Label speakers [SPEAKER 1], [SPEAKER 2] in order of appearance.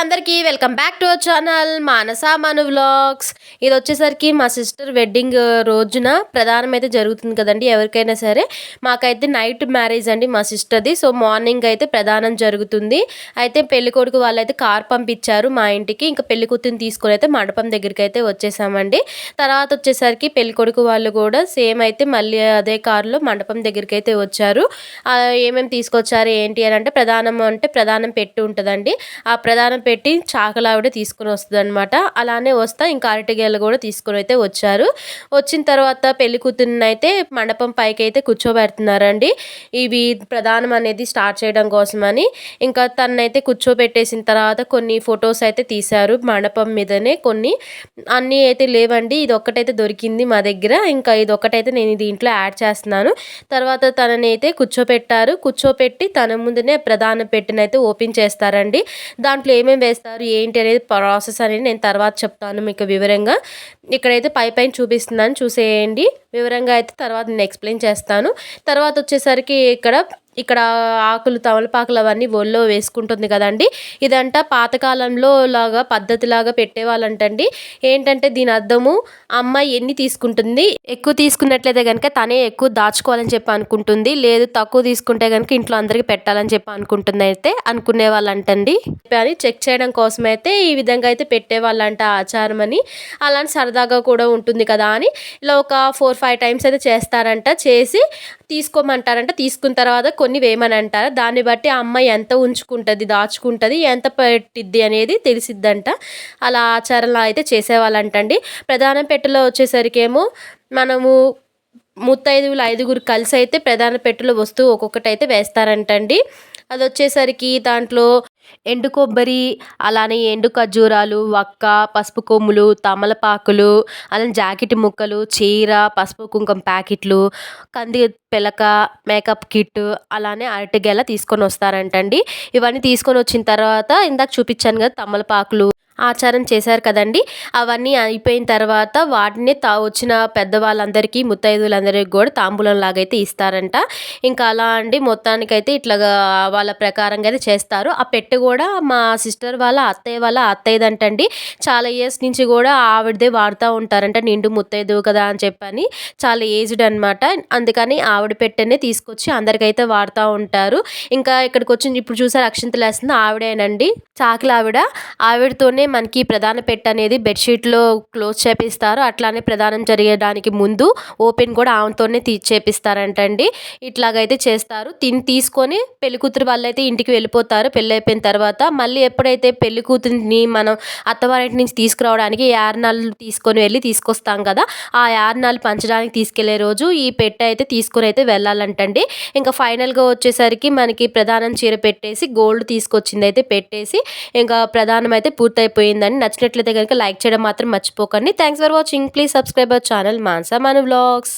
[SPEAKER 1] అందరికీ welcome back to our channel Manasa Manu vlogs. ఇది వచ్చేసరికి మా సిస్టర్ వెడ్డింగ్ రోజున ప్రధానం అయితే జరుగుతుంది కదండి ఎవరికైనా సరే. మాకైతే నైట్ మ్యారేజ్ అండి మా సిస్టర్ది సో మార్నింగ్ అయితే ప్రధానం జరుగుతుంది. అయితే పెళ్ళి కొడుకు వాళ్ళైతే కార్ పంపించారు మా ఇంటికి ఇంకా పెళ్ళి తీసుకొని అయితే మండపం దగ్గరికి అయితే వచ్చేసామండి. తర్వాత వచ్చేసరికి పెళ్ళి కొడుకు వాళ్ళు కూడా సేమ్ అయితే మళ్ళీ అదే కారులో మండపం దగ్గరికి అయితే వచ్చారు ఏమేమి తీసుకొచ్చారు ఏంటి అని అంటే ప్రధానం అంటే ప్రధానం పెట్టి ఉంటుందండి. ఆ ప్రధానం పెట్టి చాకలావిడ తీసుకుని వస్తుంది అనమాట అలానే వస్తా ఇంకా అరటిగేలు కూడా తీసుకుని అయితే వచ్చారు. వచ్చిన తర్వాత పెళ్ళి అయితే మండపం పైకి అయితే కూర్చోబెడుతున్నారండి. ఇవి ప్రధానం అనేది స్టార్ట్ చేయడం కోసమని. ఇంకా తనైతే కూర్చోబెట్టేసిన తర్వాత కొన్ని ఫొటోస్ అయితే తీశారు మండపం మీదనే కొన్ని. అన్నీ అయితే లేవండి ఇది ఒక్కటైతే దొరికింది మా దగ్గర. ఇంకా ఇది ఒక్కటైతే నేను దీంట్లో యాడ్ చేస్తున్నాను. తర్వాత తనని అయితే కూర్చోపెట్టారు. కూర్చోపెట్టి తన ముందునే ప్రధాన పెట్టినైతే ఓపెన్ చేస్తారండి. దాంట్లో ఏమేమి వేస్తారు? ఏంటి అనేది ప్రాసెస్ అనేది నేను తర్వాత చెప్తాను మీకు వివరంగా. ఇక్కడైతే పై పైన చూపిస్తున్నాను చూసేయండి. వివరంగా అయితే తర్వాత నేను ఎక్స్ప్లెయిన్ చేస్తాను. తర్వాత వచ్చేసరికి ఇక్కడ ఇక్కడ ఆకులు తమలపాకులు అవన్నీ ఒళ్ళో వేసుకుంటుంది కదండి. ఇదంట పాతకాలంలో లాగా పద్ధతిలాగా పెట్టేవాళ్ళంటండి. ఏంటంటే దీని అర్థము అమ్మాయి ఎన్ని తీసుకుంటుంది ఎక్కువ తీసుకున్నట్లయితే కనుక తనే ఎక్కువ దాచుకోవాలని చెప్పి అనుకుంటుంది లేదు తక్కువ తీసుకుంటే కనుక ఇంట్లో అందరికీ పెట్టాలని చెప్పి అనుకుంటుంది అయితే అనుకునే వాళ్ళంటండి అని చెక్ చేయడం కోసం అయితే ఈ విధంగా అయితే పెట్టేవాళ్ళంట ఆచారం అని. అలాంటి సరదాగా కూడా ఉంటుంది కదా అని. ఇలా ఒక ఫోర్ ఫైవ్ టైమ్స్ అయితే చేస్తారంట. చేసి తీసుకోమంటారంట తీసుకున్న తర్వాత కొన్ని వేయమని అంటారు దాన్ని బట్టి ఆ అమ్మాయి ఎంత ఉంచుకుంటుంది దాచుకుంటుంది ఎంత పెట్టిద్ది అనేది తెలిసిద్దంట. అలా ఆచారంలో అయితే చేసేవాళ్ళంటండి. ప్రధాన పెట్టెలో వచ్చేసరికి ఏమో మనము ముత్తైదువులు ఐదుగురు కలిసి అయితే ప్రధాన పెట్టెలో వస్తువు ఒక్కొక్కటి అయితే వేస్తారంటండి. అది వచ్చేసరికి దాంట్లో ఎండు కొబ్బరి అలానే ఎండు ఖర్జూరాలు వక్క పసుపు కొమ్ములు తమలపాకులు అలానే జాకెట్ ముక్కలు చీర పసుపు కుంకుమ ప్యాకెట్లు కంది పిలక మేకప్ కిట్ అలానే అరటిగెల తీసుకొని వస్తారంటండి. ఇవన్నీ తీసుకొని వచ్చిన తర్వాత ఇందాక చూపించాను కదా తమలపాకులు ఆచారం చేశారు కదండి. అవన్నీ అయిపోయిన తర్వాత వాటిని తా వచ్చిన పెద్దవాళ్ళందరికీ ముత్తైదువులందరికీ కూడా తాంబూలం లాగైతే ఇస్తారంట. ఇంకా అలా అండి మొత్తానికైతే ఇట్లా వాళ్ళ ప్రకారంగా అయితే చేస్తారు. ఆ పెట్టె కూడా మా సిస్టర్ వాళ్ళ అత్తయ్య వాళ్ళ అత్తయ్యదంటండి. చాలా ఇయర్స్ నుంచి కూడా ఆవిడదే వాడుతూ ఉంటారంట నిండు ముత్తైదువు కదా అని చెప్పని. చాలా ఏజ్డ్ అనమాట అందుకని ఆవిడ పెట్టెనే తీసుకొచ్చి అందరికైతే వాడుతూ ఉంటారు. ఇంకా ఇక్కడికి వచ్చి ఇప్పుడు చూసారు అక్షంతలు వేస్తుంది ఆవిడేనండి. చాకిల ఆవిడ ఆవిడతోనే మనకి ప్రధాన పెట్ట అనేది బెడ్షీట్లో క్లోజ్ చేపిస్తారు. అట్లానే ప్రధానం జరిగేదానికి ముందు ఓపెన్ కూడా ఆమెతోనే తీ చేపిస్తారంటండి. ఇట్లాగైతే చేస్తారు. తిని తీసుకొని పెళ్ళికూతురు వాళ్ళైతే ఇంటికి వెళ్ళిపోతారు. పెళ్ళి అయిపోయిన తర్వాత మళ్ళీ ఎప్పుడైతే పెళ్ళి కూతురిని మనం అత్తవారింటి నుంచి తీసుకురావడానికి యార్నాలు తీసుకొని వెళ్ళి తీసుకొస్తాం కదా ఆ యార్నాలు పంచడానికి తీసుకెళ్ళే రోజు ఈ పెట్టె అయితే తీసుకొని అయితే వెళ్ళాలంటండి. ఇంకా ఫైనల్గా వచ్చేసరికి మనకి ప్రధానం చీర పెట్టేసి గోల్డ్ తీసుకొచ్చింది అయితే పెట్టేసి ఇంకా ప్రధానం అయితే పూర్తయిపోయింది సరిపోయిందని నచ్చినట్లయితే కనుక లైక్ చేయడం మాత్రం మర్చిపోకండి. Thanks for watching please subscribe our channel Mansa మన వ్లాగ్స్